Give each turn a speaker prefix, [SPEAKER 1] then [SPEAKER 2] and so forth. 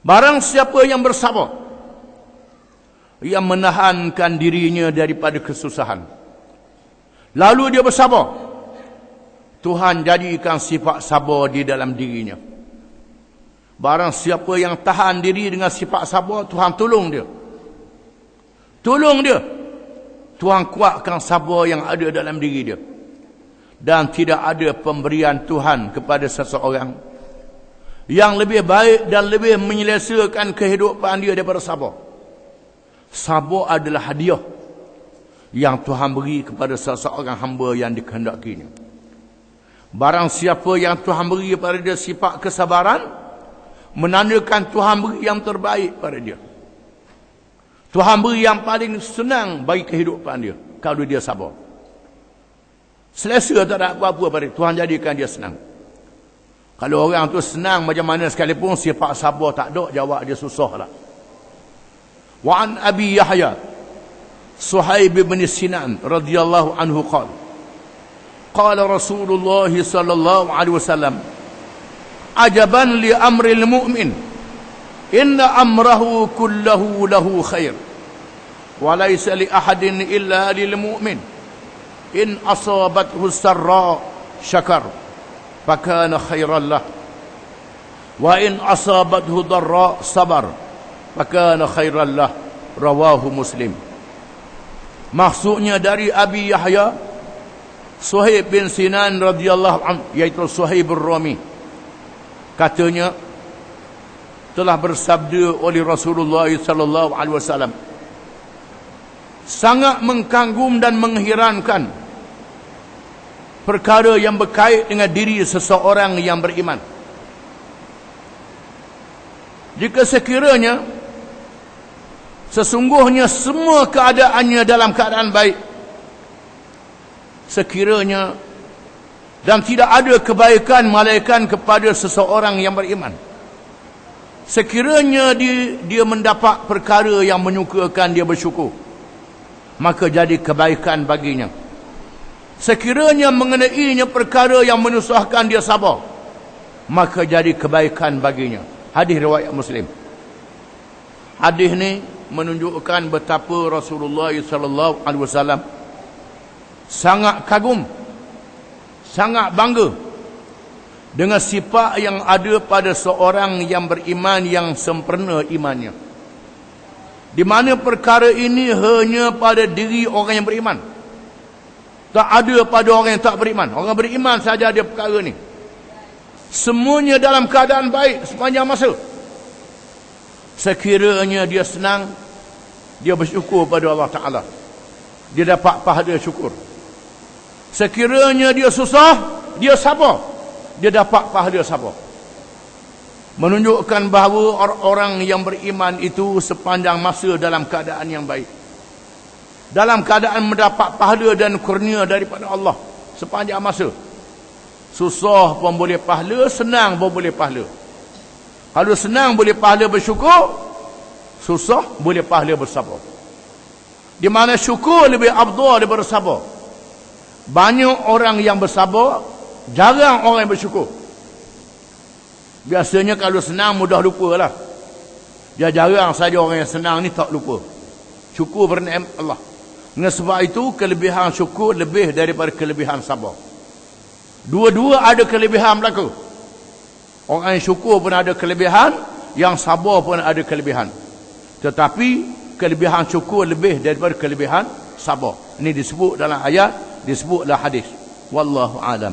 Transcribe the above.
[SPEAKER 1] Barang siapa yang bersabar yang menahankan dirinya daripada kesusahan. Lalu dia bersabar. Tuhan jadikan sifat sabar di dalam dirinya. Barang siapa yang tahan diri dengan sifat sabar, Tuhan tolong dia. Tolong dia. Tuhan kuatkan sabar yang ada dalam diri dia. Dan tidak ada pemberian Tuhan kepada seseorang yang lebih baik dan lebih menyelesaikan kehidupan dia daripada sabar. Sabar adalah hadiah yang Tuhan beri kepada seseorang hamba yang dikehendakinya. Barang siapa yang Tuhan beri kepada dia sifat kesabaran, menandakan Tuhan beri yang terbaik pada dia. Tuhan beri yang paling senang bagi kehidupan dia kalau dia sabar. Selesa tak ada apa-apa pada dia. Tuhan jadikan dia senang. Kalau orang tu senang macam mana sekalipun sifat sabar tak ada jawab dia susah lah. Wa an Abi Yahya Suhaib bin Sinan radhiyallahu anhu qala Qala Rasulullah sallallahu alaihi wasallam Ajaban li amril mu'min inna amrahu kullahu lahu khair wa laysa li ahadin illa lil mu'min in fakana khairan lah wa in asabathu darra sabar fakana khairan lah rawahu muslim maksudnya dari Abi Yahya Suhaib bin Sinan radhiyallahu anhu yaitu Suhaib ar-Rami. Katanya telah bersabda oleh Rasulullah sallallahu alaihi wasallam sangat mengkagum dan mengherankan perkara yang berkait dengan diri seseorang yang beriman. Jika sekiranya sesungguhnya semua keadaannya dalam keadaan baik sekiranya dan tidak ada kebaikan malaikat kepada seseorang yang beriman sekiranya dia, dia mendapat perkara yang menyukakan dia bersyukur maka jadi kebaikan baginya sekiranya mengenainya perkara yang menyusahkan dia sabar maka jadi kebaikan baginya hadis riwayat muslim hadis ni menunjukkan betapa Rasulullah sallallahu alaihi wasallam sangat kagum sangat bangga dengan sifat yang ada pada seorang yang beriman yang sempurna imannya. Di mana perkara ini hanya pada diri orang yang beriman. Tak ada pada orang yang tak beriman. Orang beriman saja ada perkara ini. Semuanya dalam keadaan baik sepanjang masa. Sekiranya dia senang, dia bersyukur pada Allah Ta'ala. Dia dapat pahala syukur. Sekiranya dia susah, dia sabar dia dapat pahala sabar menunjukkan bahawa orang-orang yang beriman itu sepanjang masa dalam keadaan yang baik dalam keadaan mendapat pahala dan kurnia daripada Allah sepanjang masa susah pun boleh pahala senang pun boleh pahala kalau senang boleh pahala bersyukur susah boleh pahala bersabar di mana syukur lebih abdul daripada sabar banyak orang yang bersabar Jarang orang yang bersyukur. Biasanya kalau senang mudah lupa lah. Dia jarang saja orang yang senang ni tak lupa. Syukur berni'am Allah. Dengan sebab itu kelebihan syukur lebih daripada kelebihan sabar. Dua-dua ada kelebihan berlaku. Orang yang syukur pun ada kelebihan. Yang sabar pun ada kelebihan. Tetapi kelebihan syukur lebih daripada kelebihan sabar. Ini disebut dalam ayat. Disebut dalam hadis. Wallahu alam.